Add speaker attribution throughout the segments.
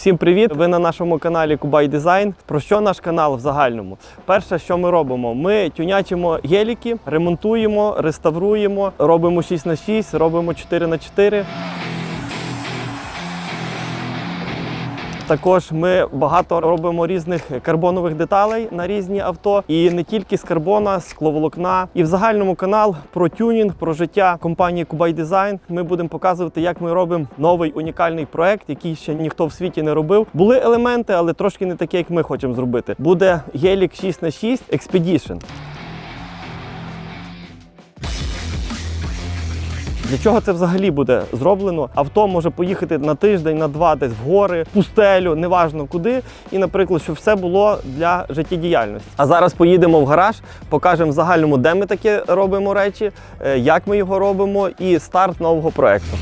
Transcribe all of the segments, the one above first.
Speaker 1: Всім привіт! Ви на нашому каналі Кубай Дизайн. Про що наш канал в загальному? Перше, що ми робимо, ми тюнячимо геліки, ремонтуємо, реставруємо, робимо 6 на 6 робимо 4 Також ми багато робимо різних карбонових деталей на різні авто, і не тільки з карбона, скловолокна. І в загальному канал про тюнінг, про життя компанії Кубай Дизайн. Ми будемо показувати, як ми робимо новий унікальний проект, який ще ніхто в світі не робив. Були елементи, але трошки не такі, як ми хочемо зробити. Буде гелік 6 на 6 Expedition. Для чого це взагалі буде зроблено? Авто може поїхати на тиждень, на два, десь в гори, в пустелю, неважно куди. І, наприклад, щоб все було для життєдіяльності. А зараз поїдемо в гараж, покажемо в загальному, де ми таке робимо речі, е, як ми його робимо, і старт нового проекту.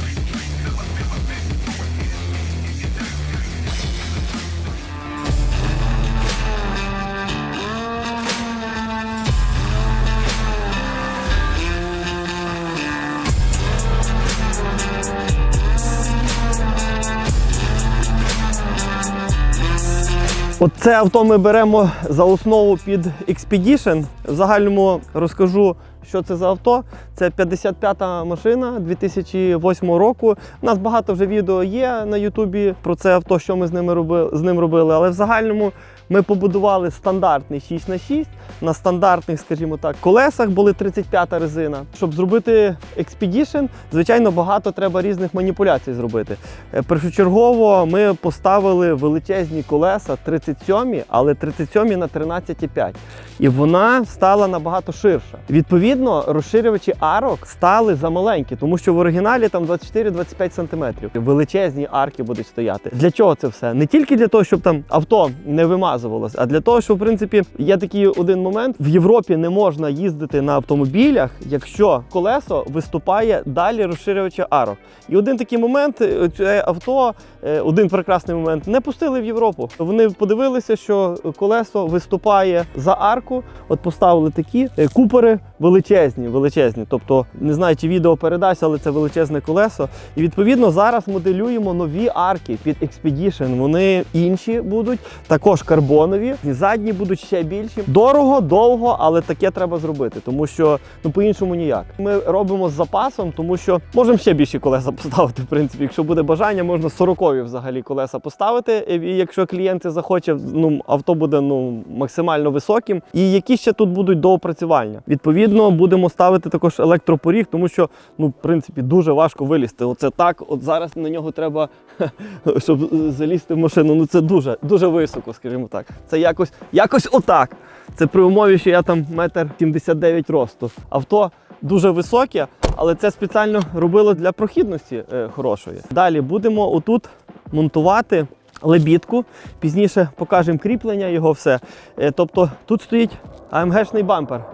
Speaker 1: Оце авто ми беремо за основу під Expedition. В загальному розкажу, що це за авто. Це 55-та машина 2008 року. У нас багато вже відео є на Ютубі про це авто, що ми з, ними робили, з ним робили. Але в загальному ми побудували стандартний 6х6 на стандартних, скажімо так, колесах були 35-та резина. Щоб зробити Expedition, звичайно, багато треба різних маніпуляцій зробити. Е, Першочергово ми поставили величезні колеса 37, але 37 на 13,5. І вона стала набагато ширша. Відповідно, розширювачі арок стали замаленькі, тому що в оригіналі там 24-25 см. Величезні арки будуть стояти. Для чого це все? Не тільки для того, щоб там авто не вимазувалось, а для того, що в принципі є такий один момент: в Європі не можна їздити на автомобілях, якщо колесо виступає далі розширювача арок. І один такий момент, е, це авто, е, один прекрасний момент, не пустили в Європу. Вони подивилися, що колесо виступає за арку. От поставили такі е, купери величезні, величезні. Тобто, не знаю, чи відео передасть, але це величезне колесо. І відповідно зараз моделюємо нові арки під Expedition. Вони інші будуть, також карбонові. І задні будуть ще більші. Дорого, довго, але таке треба зробити, тому що ну по-іншому ніяк. Ми робимо з запасом, тому що можемо ще більші колеса поставити. В принципі, якщо буде бажання, можна 40 взагалі колеса поставити. І якщо клієнт це захоче, ну авто буде ну максимально високим. І які ще тут будуть доопрацювання. Відповідно, будемо ставити також електропоріг, тому що ну, в принципі, дуже важко вилізти. Оце так. От зараз на нього треба, щоб залізти в машину. Ну це дуже дуже високо, скажімо так. Це якось якось отак. Це при умові, що я там метр 79 росту. Авто дуже високе, але це спеціально робило для прохідності е, хорошої. Далі будемо отут монтувати. Лебідку, пізніше покажемо кріплення його все. Е, Тобто тут стоїть АМГшний бампер.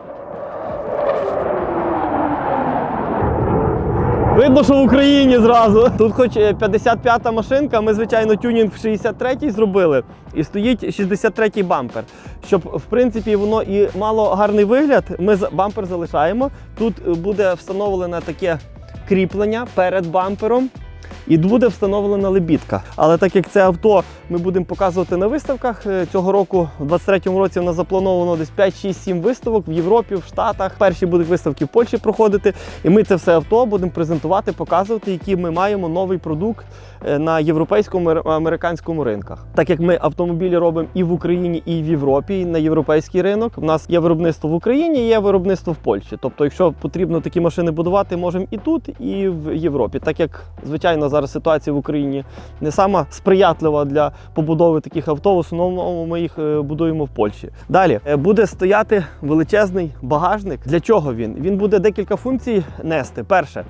Speaker 1: Видно, що в Україні зразу. Тут хоч е, 55-та машинка, ми, звичайно, тюнінг в 63-й зробили, і стоїть 63-й бампер. Щоб, в принципі, воно і мало гарний вигляд, ми бампер залишаємо. Тут е, буде встановлене таке кріплення перед бампером. І буде встановлена лебідка. Але так як це авто ми будемо показувати на виставках е, цього року, в 23-му році в нас заплановано десь 5, 6, 7 виставок в Європі, в Штатах. Перші будуть виставки в Польщі проходити. І ми це все авто будемо презентувати, показувати, який ми маємо новий продукт е, на європейському американському ринках. Так як ми автомобілі робимо і в Україні, і в Європі, і на європейський ринок. У нас є виробництво в Україні, є виробництво в Польщі. Тобто, якщо потрібно такі машини будувати, можемо і тут, і в Європі. Так як звичайно зараз ситуація в Україні не сама сприятлива для побудови таких авто, в основному ми їх е, будуємо в Польщі. Далі е, буде стояти величезний багажник. Для чого він? Він буде декілька функцій нести. Перше,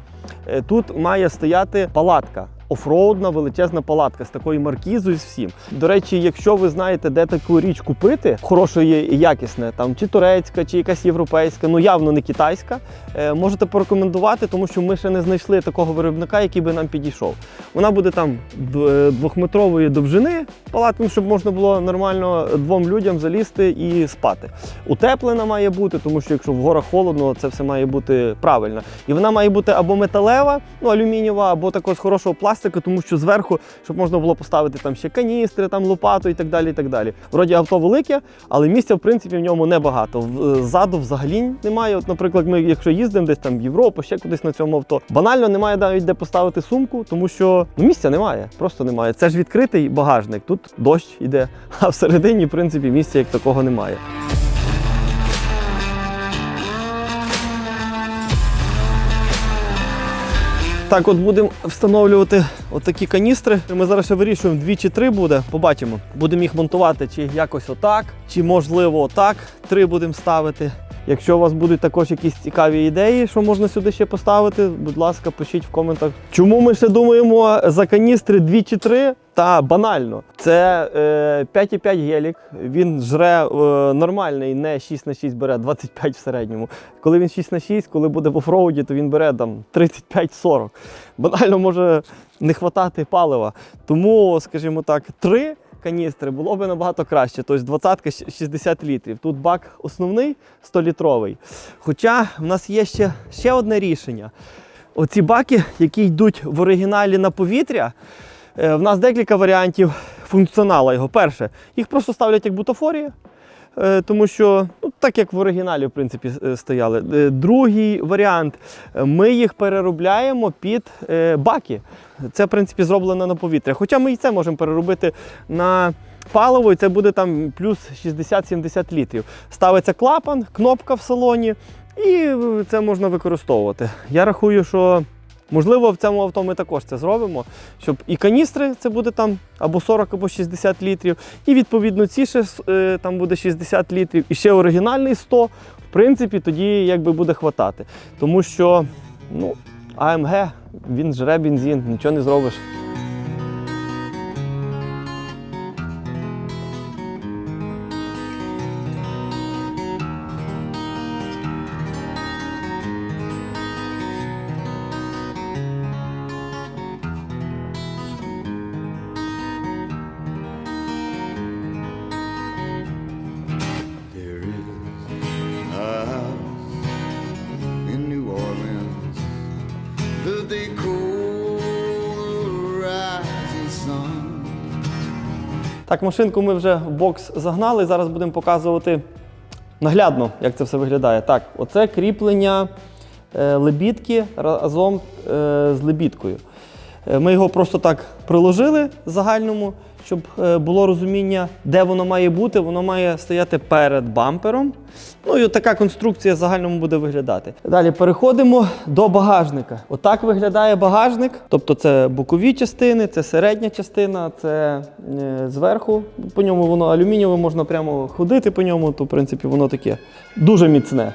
Speaker 1: тут має стояти палатка. офроудна величезна палатка з такою маркізою з всім. До речі, якщо ви знаєте, де таку річ купити, хорошої і якісне, там чи турецька, чи якась європейська, ну явно не китайська, е, можете порекомендувати, тому що ми ще не знайшли такого виробника, який би нам підійшов. Вона буде там е, двохметрової довжини палатки, щоб можна було нормально двом людям залізти і спати. Утеплена має бути, тому що якщо в горах холодно, це все має бути правильно. І вона має бути або металева, ну алюмінієва, або також хорошого пластику, тому що зверху, щоб можна було поставити там ще каністри, там лопату і так далі. і так далі. Вроді авто велике, але місця в принципі в ньому небагато. Ззаду взагалі немає. От, наприклад, ми, якщо їздимо десь там в Європу, ще кудись на цьому авто, банально немає навіть де поставити сумку, тому що ну, місця немає, просто немає. Це ж відкритий багажник. Тут дощ іде, а всередині, в принципі, місця як такого немає. Так, от будемо встановлювати отакі каністри. Ми зараз ще вирішуємо, дві чи три буде. Побачимо. Будемо їх монтувати чи якось отак, чи можливо отак. Три будемо ставити. Якщо у вас будуть також якісь цікаві ідеї, що можна сюди ще поставити, будь ласка, пишіть в коментах. Чому ми ще думаємо за каністри 2 чи 3? Та банально. Це е, 5,5 гелік. Він жре е, нормальний, не 6 на 6 бере 25 в середньому. Коли він 6 на 6, коли буде в офроуді, то він бере там 35-40. Банально може не хватати палива. Тому, скажімо так, 3 каністри було б набагато краще. Тобто 20 60 літрів. Тут бак основний 100-літровий. Хоча в нас є ще, ще одне рішення. Оці баки, які йдуть в оригіналі на повітря, е, в нас декілька варіантів функціонала його. Перше, їх просто ставлять як бутафорії. Е, Тому що ну, так як в оригіналі в принципі е, стояли. Е, Другий варіант ми їх переробляємо під баки. Це в принципі зроблено на повітря. Хоча ми і це можемо переробити на паливо, і це буде там плюс 60-70 літрів. Ставиться клапан, кнопка в салоні, і це можна використовувати. Я рахую, що можливо в цьому авто ми також це зробимо, щоб і каністри це буде там або 40, або 60 літрів, і відповідно ці ще е, там буде 60 літрів, і ще оригінальний 100. В принципі, тоді якби буде хватати. Тому що ну, АМГ, він жре бензин, нічого не зробиш. Так, машинку ми вже в бокс загнали. Зараз будемо показувати наглядно, як це все виглядає. Так, оце кріплення е, лебідки разом е, з лебідкою. Е, Ми його просто так приложили загальному, щоб е, було розуміння, де воно має бути. Воно має стояти перед бампером. Ну і така конструкція в загальному буде виглядати. Далі переходимо до багажника. Отак виглядає багажник. Тобто це бокові частини, це середня частина, це е, зверху. По ньому воно алюмінієве, можна прямо ходити по ньому, то в принципі воно таке дуже міцне.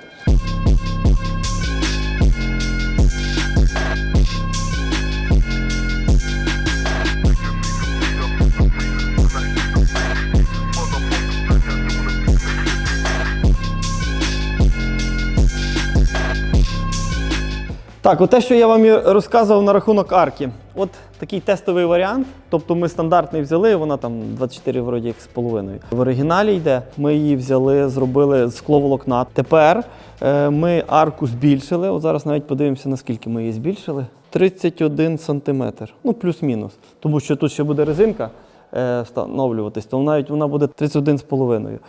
Speaker 1: Так, от те, що я вам розказував на рахунок арки. От такий тестовий варіант. Тобто ми стандартний взяли, вона там 24 вроді як з половиною. В оригіналі йде. Ми її взяли, зробили з скловолокна. Тепер е, ми арку збільшили. От зараз навіть подивимося, наскільки ми її збільшили. 31 сантиметр. Ну, плюс-мінус. Тому що тут ще буде резинка е, встановлюватись, то навіть вона буде 31 з половиною.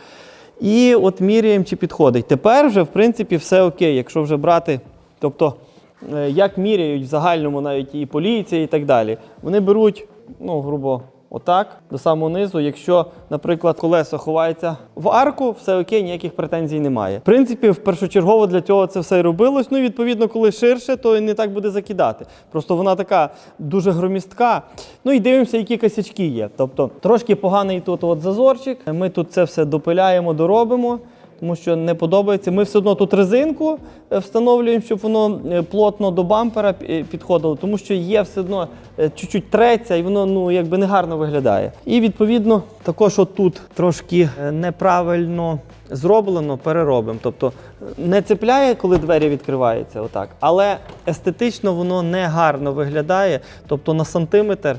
Speaker 1: І от міряємо, чи підходить. Тепер вже, в принципі, все окей, якщо вже брати. Тобто, як міряють в загальному навіть і поліція, і так далі. Вони беруть, ну, грубо, отак, до самого низу. Якщо, наприклад, колесо ховається в арку, все окей, ніяких претензій немає. В принципі, в першочергово для цього це все і робилось. Ну, відповідно, коли ширше, то і не так буде закидати. Просто вона така дуже громістка. Ну і дивимося, які косячки є. Тобто, трошки поганий тут от зазорчик. Ми тут це все допиляємо, доробимо. Тому що не подобається. Ми все одно тут резинку е, встановлюємо, щоб воно е, плотно до бампера підходило, тому що є все одно е, чуть-чуть треться, і воно ну якби не гарно виглядає. І відповідно також отут трошки неправильно зроблено, переробимо. Тобто не цепляє, коли двері відкриваються, отак, але естетично воно не гарно виглядає. Тобто на сантиметр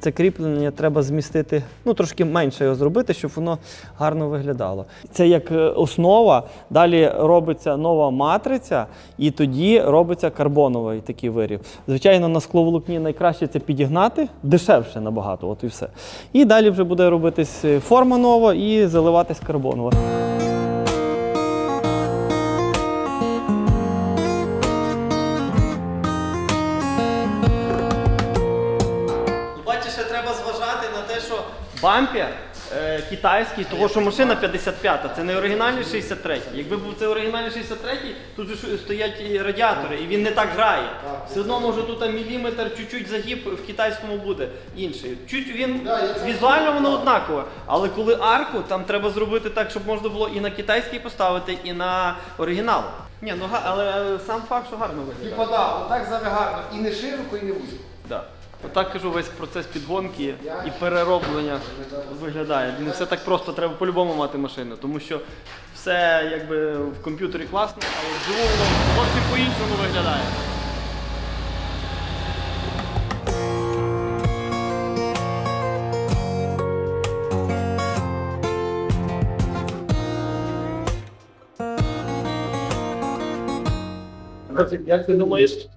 Speaker 1: це кріплення треба змістити, ну трошки менше його зробити, щоб воно гарно виглядало. Це як е, основа. Далі робиться нова матриця, і тоді робиться карбоновий такий виріб. Звичайно, на скловолокні найкраще це підігнати, дешевше набагато, от і все. І далі вже буде робитись е, форма нова і заливатись карбонова. Те, що бампер е, китайський, того що машина 55-та, це не оригінальний 63-й. Якби був це оригінальний 63-й, тут же стоять і радіатори, і він не так грає. Все одно може тут там міліметр, чуть-чуть загиб в китайському буде інший. Чуть він візуально воно однакове. Але коли арку, там треба зробити так, щоб можна було і на китайський поставити, і на оригінал. Ні, ну га- але е, сам факт, що гарно виглядає.
Speaker 2: Типа да, отак зараз гарно. І не широко, і не вузько.
Speaker 1: Да. Отак кажу, весь процес підгонки і перероблення виглядає. Не все так просто, треба по-любому мати машину, тому що все якби в комп'ютері класно, а от вживу воно зовсім по-іншому виглядає. Як ти думаєш,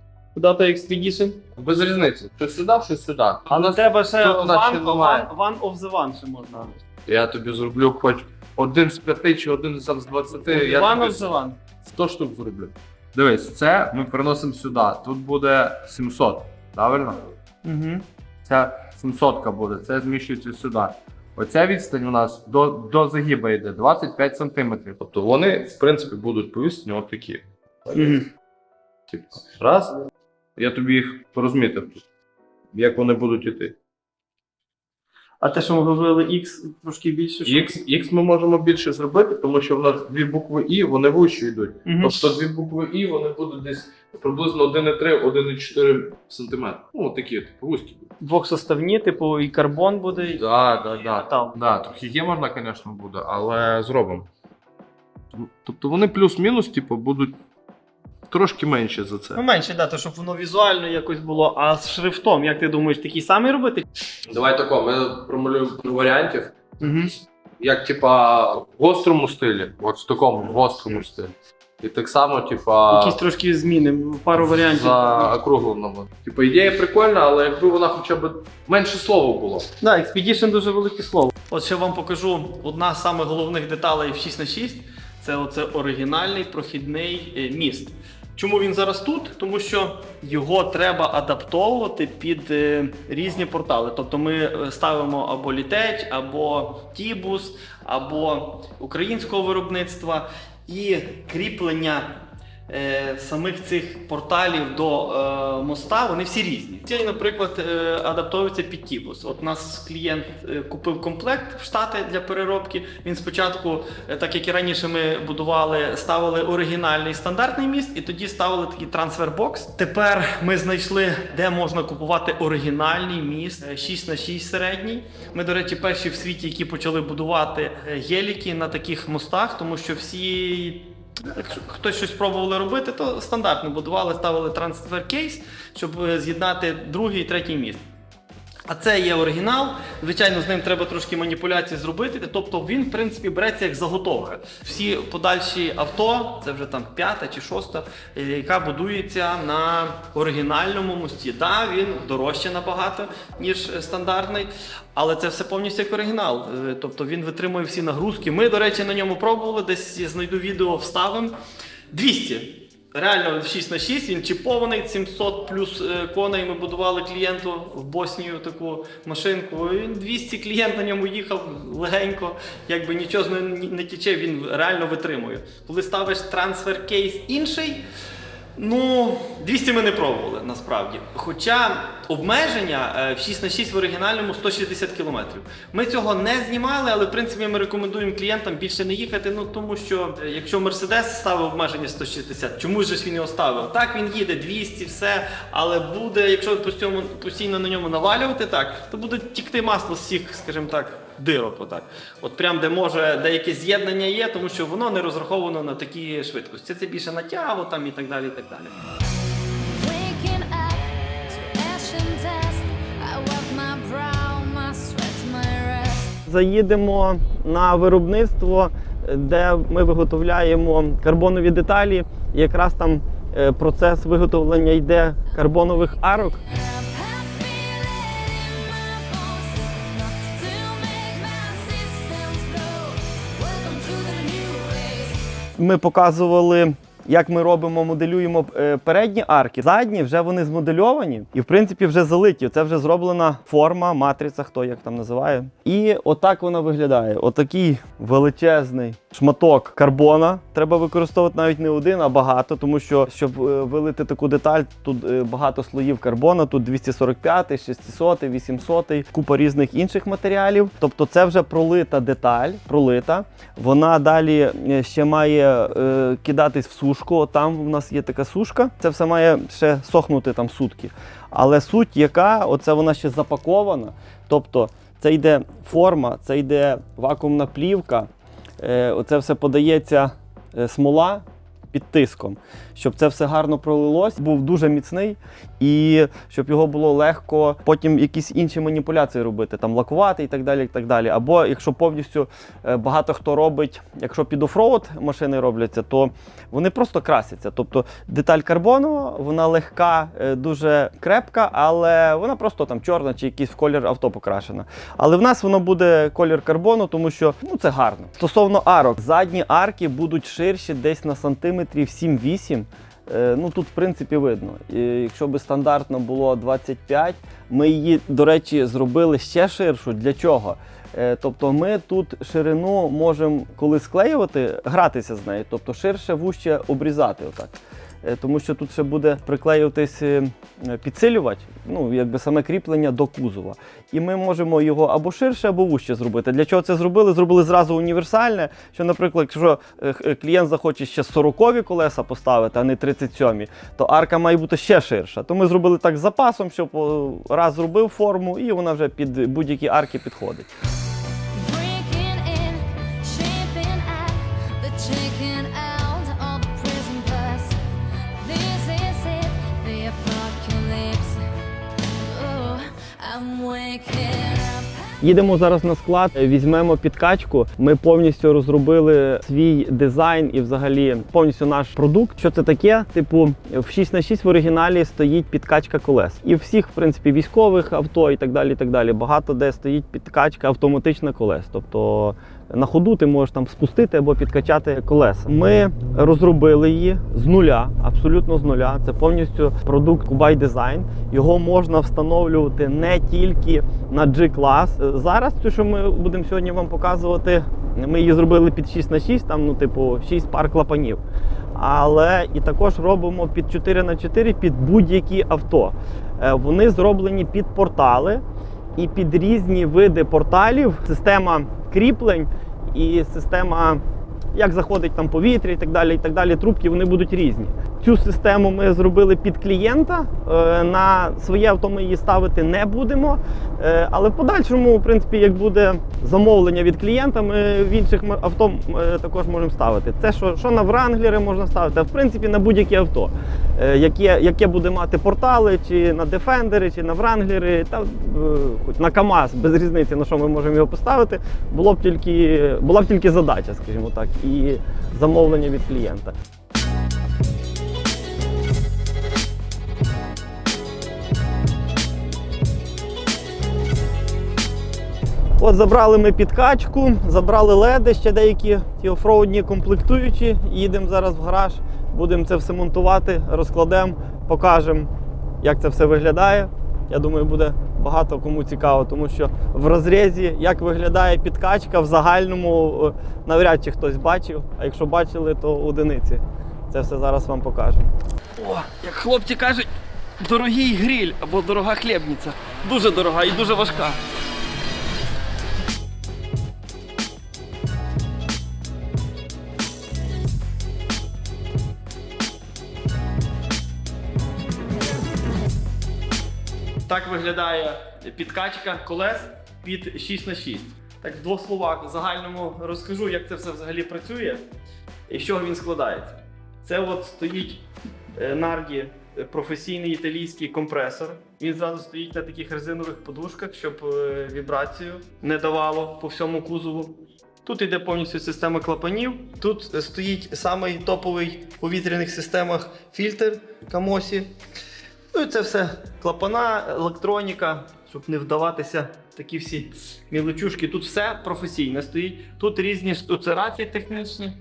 Speaker 1: куди то Expedition?
Speaker 2: Без різниці. Щось сюди, щось сюди.
Speaker 1: А на тебе ще
Speaker 2: тут наче
Speaker 1: one,
Speaker 2: немає.
Speaker 1: one, one of the one ще можна.
Speaker 2: Я тобі зроблю хоч один з п'яти чи один з з двадцяти. Я
Speaker 1: One
Speaker 2: тобі
Speaker 1: of the one.
Speaker 2: 100 штук зроблю. Дивись, це ми переносимо сюди. Тут буде 700, правильно?
Speaker 1: Угу.
Speaker 2: Ця 700 буде, це зміщується сюди. Оця відстань у нас до, до загиба йде 25 см. Тобто вони, в принципі, будуть повісні отакі.
Speaker 1: Угу.
Speaker 2: Типу, раз. Я тобі їх розмітив тут. Як вони будуть іти.
Speaker 1: А те, що ми говорили X, трошки більше. що?
Speaker 2: X, X ми можемо більше зробити, тому що в нас дві букви І, вони вище йдуть.
Speaker 1: Мгм.
Speaker 2: Тобто дві букви І, вони будуть десь приблизно 1,3, 1,4 см. Ну, такі, типу, вузькі будуть.
Speaker 1: Двохсоставні, типу, і карбон буде. і-
Speaker 2: Да, да,
Speaker 1: і
Speaker 2: да.
Speaker 1: метал.
Speaker 2: Да, трохи є можна, звісно, буде, але зробимо. Тобто вони плюс-мінус, типу, будуть трошки менші за
Speaker 1: Ну,
Speaker 2: це.
Speaker 1: менше, да, то щоб воно візуально якось було. А з шрифтом, як ти думаєш, такий самий робити?
Speaker 2: Давай тако, ми промалюємо варіантів.
Speaker 1: Угу.
Speaker 2: як типа в гострому стилі, от в такому гострому стилі. І так само, типа,
Speaker 1: Якісь трошки зміни, пару варіантів.
Speaker 2: за округленому. Типа ідея прикольна, але якби вона хоча б менше слова було.
Speaker 1: Да, Expedition дуже велике слово. От ще вам покажу одна з самих головних деталей в 6 на 6 це оце оригінальний прохідний е, міст. Чому він зараз тут? Тому що його треба адаптовувати під е, різні портали. Тобто ми е, ставимо або літеч, або Тібус, або українського виробництва, і кріплення самих цих порталів до е, моста, вони всі різні. Ці, наприклад, е, адаптовуються під Тібус. От у нас клієнт е, купив комплект в Штати для переробки. Він спочатку, е, так як і раніше ми будували, ставили оригінальний стандартний міст, і тоді ставили такий трансфер-бокс. Тепер ми знайшли, де можна купувати оригінальний міст е, 6 на 6 середній. Ми, до речі, перші в світі, які почали будувати е, геліки на таких мостах, тому що всі Якщо хтось щось пробували робити, то стандартно будували, ставили трансфер кейс, щоб е, з'єднати другий і третій міст. А це є оригінал. Звичайно, з ним треба трошки маніпуляцій зробити. Тобто він, в принципі, береться як заготовка. Всі подальші авто, це вже там п'ята чи шоста, е, яка будується на оригінальному мості. Так, він дорожче набагато, ніж стандартний, але це все повністю як оригінал. Е, Тобто він витримує всі нагрузки. Ми, до речі, на ньому пробували, десь знайду відео, вставимо. 200. Реально 6 на 6, він чіпований, 700 плюс е, коней ми будували клієнту в Боснію таку машинку. Він 200 клієнт на ньому їхав легенько, якби нічого з не тіче, він реально витримує. Коли ставиш трансфер кейс інший, Ну, 200 ми не пробували насправді. Хоча обмеження е, в 6 на 6 в оригінальному 160 км. Ми цього не знімали, але в принципі ми рекомендуємо клієнтам більше не їхати. Ну тому що е, якщо Mercedes ставив обмеження 160, чому ж він його ставив? Так він їде 200, все, але буде, якщо постійно на ньому навалювати, так, то буде тікти масло з всіх, скажімо так. Дирок, отак. От прям де може деяке з'єднання є, тому що воно не розраховано на такі швидкості. Це більше на тягу там і так далі. І так далі. Заїдемо на виробництво, де ми виготовляємо карбонові деталі. Якраз там е, процес виготовлення йде карбонових арок. Ми показували, як ми робимо, моделюємо е, передні арки. Задні вже вони змодельовані і, в принципі, вже залиті. Це вже зроблена форма, матриця, хто як там називає. І отак вона виглядає. Отакий величезний шматок карбона. Треба використовувати навіть не один, а багато, тому що щоб е, вилити таку деталь, тут е, багато слоїв карбона, тут 245, 600, 800, купа різних інших матеріалів. Тобто це вже пролита деталь, пролита. Вона далі ще має е, кидатись в сушку. Там в нас є така сушка. Це все має ще сохнути там сутки. Але суть, яка оце вона ще запакована. Тобто це йде форма, це йде вакуумна плівка. Е, оце все подається е, смола під тиском, щоб це все гарно пролилось, був дуже міцний, і щоб його було легко потім якісь інші маніпуляції робити, там лакувати і так далі. і так далі. Або якщо повністю е, багато хто робить, якщо під офроуд машини робляться, то вони просто красяться. Тобто деталь карбонова, вона легка, е, дуже крепка, але вона просто там чорна чи якийсь колір авто покрашена. Але в нас воно буде колір карбону, тому що ну це гарно. Стосовно арок, задні арки будуть ширші десь на сантиметрів 7-8. Е, Ну тут в принципі видно. І Якщо би стандартно було 25, ми її, до речі, зробили ще ширшу. Для чого? Е, Тобто ми тут ширину можемо, коли склеювати, гратися з нею, тобто ширше вуще обрізати. Отак. Е, Тому що тут ще буде приклеюватись е, підсилювач, ну якби саме кріплення до кузова. І ми можемо його або ширше, або вуще зробити. Для чого це зробили? Зробили зразу універсальне. Що, наприклад, якщо е, клієнт захоче ще 40-ві колеса поставити, а не 37-і, то арка має бути ще ширша. То ми зробили так з запасом, щоб раз зробив форму, і вона вже під будь-які арки підходить. Їдемо зараз на склад, візьмемо підкачку. Ми повністю розробили свій дизайн і взагалі повністю наш продукт. Що це таке? Типу, в 6 на 6 в оригіналі стоїть підкачка колес. І всіх, в принципі, військових авто і так далі. і так далі. Багато де стоїть підкачка автоматична колес. Тобто на ходу ти можеш там спустити або підкачати колеса. Ми розробили її з нуля, абсолютно з нуля. Це повністю продукт Kubai Design. Його можна встановлювати не тільки на G-клас. Зараз, те, що ми будемо сьогодні вам показувати, ми її зробили під 6 на 6 там, ну, типу, 6 пар клапанів. Але і також робимо під 4 на 4 під будь-які авто. Е, Вони зроблені під портали і під різні види порталів. Система кріплень і система, як заходить там повітря і так далі. і так далі. Трубки вони будуть різні. Цю систему ми зробили під клієнта. Е, На своє авто ми її ставити не будемо. Е, Але в подальшому, в принципі, як буде замовлення від клієнта, ми в інших авто е, також можемо ставити. Це що, що на Вранглери можна ставити, а в принципі на будь-яке авто, яке, яке буде мати портали, чи на Дефендери, чи на Вранглери, та хоч на КАМАЗ, без різниці, на що ми можемо його поставити, було б тільки, була б тільки задача, скажімо так, і замовлення від клієнта. От забрали ми підкачку, забрали леди, ще деякі ті офроудні комплектуючі. Їдемо зараз в гараж, будемо це все монтувати, розкладемо, покажемо, як це все виглядає. Я думаю, буде багато кому цікаво, тому що в розрізі, як виглядає підкачка, в загальному е, навряд чи хтось бачив. А якщо бачили, то одиниці Це все зараз вам покажемо. О, як хлопці кажуть, дорогий гриль або дорога хлібниця. Дуже дорога і дуже важка. Так виглядає підкачка колес під 6 на 6 Так, в двох словах в загальному розкажу, як це все взагалі працює і з чого він складається. Це от стоїть е, Нарді професійний італійський компресор. Він зразу стоїть на таких резинових подушках, щоб е, вібрацію не давало по всьому кузову. Тут йде повністю система клапанів. Тут стоїть самий топовий у повітряних системах фільтр Камосі. Ну і це все клапана, електроніка, щоб не вдаватися такі всі мілочушки. Тут все професійне стоїть. Тут різні штуцерації технічні.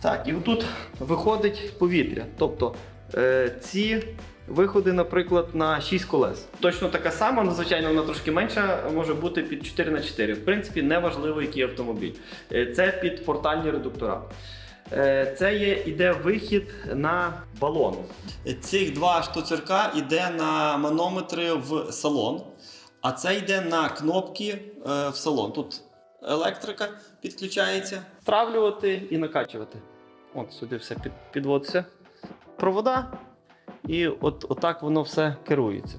Speaker 1: Так, і тут виходить повітря. Тобто е, ці виходи, наприклад, на 6 колес. Точно така сама, але, звичайно, вона трошки менша, може бути під 4 на 4 В принципі, не важливо, який автомобіль. Е, це під портальні редуктора. Е, Це є іде вихід на балон. Цих два штуцерка йде на манометри в салон, а це йде на кнопки е, в салон. Тут електрика підключається. Стравлювати і накачувати. От сюди все під, підводиться. Провода. І от, отак воно все керується.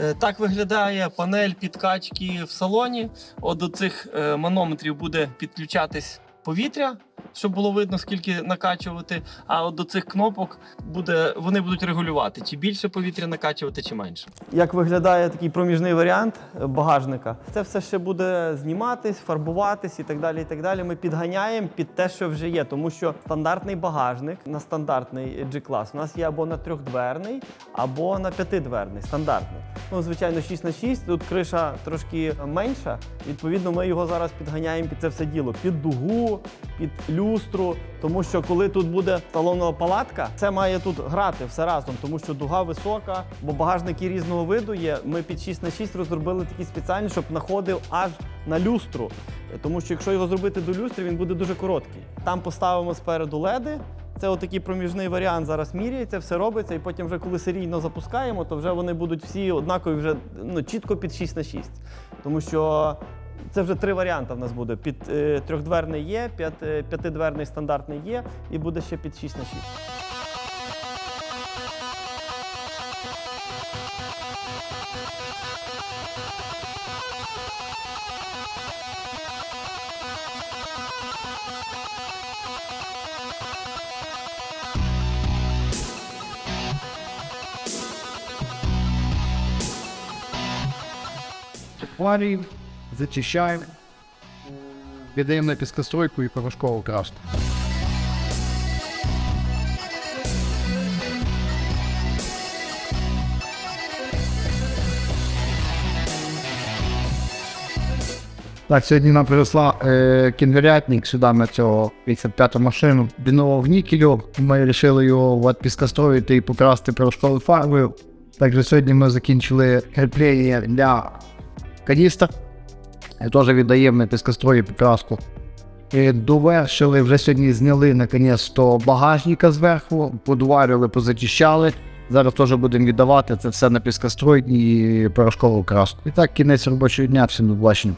Speaker 1: Е, Так виглядає панель підкачки в салоні. От до цих манометрів буде підключатись повітря, щоб було видно, скільки накачувати. А от до цих кнопок буде, вони будуть регулювати, чи більше повітря накачувати, чи менше. Як виглядає такий проміжний варіант багажника? Це все ще буде зніматись, фарбуватись і так далі. І так далі. Ми підганяємо під те, що вже є, тому що стандартний багажник на стандартний G-клас у нас є або на трьохдверний, або на п'ятидверний, стандартний. Ну, звичайно, 6 на 6, тут криша трошки менша. Відповідно, ми його зараз підганяємо під це все діло, під дугу, під люстру. Тому що коли тут буде салонова палатка, це має тут грати все разом, тому що дуга висока, бо багажники різного виду є. Ми під 6 на 6 розробили такі спеціальні, щоб находив аж на люстру. Тому що якщо його зробити до люстри, він буде дуже короткий. Там поставимо спереду леди. Це отакий проміжний варіант зараз міряється, все робиться, і потім, вже коли серійно запускаємо, то вже вони будуть всі однакові, вже ну, чітко під 6 на 6. Тому що це вже три варіанти в нас буде. Під е, трьохдверний є, п'ят, е, п'ятидверний стандартний є, і буде ще під 6 на 6.
Speaker 3: Акваріїв, зачищаємо, віддаємо на піскостройку і порошкову краску. Так, сьогодні нам прийшла е, кінверятник сюди на цього 55-ту машину. Бінового нікелю. Ми вирішили його піскостроїти і покрасти порошковою фарбою. Також сьогодні ми закінчили кріплення для каністр. І Теж віддаємо на піскострої покраску. І довершили, вже сьогодні зняли наконець-то багажника зверху, подварювали, позачищали. Зараз теж будемо віддавати це все на піскострой і порошкову краску. І так, кінець робочого дня, всім до побачення.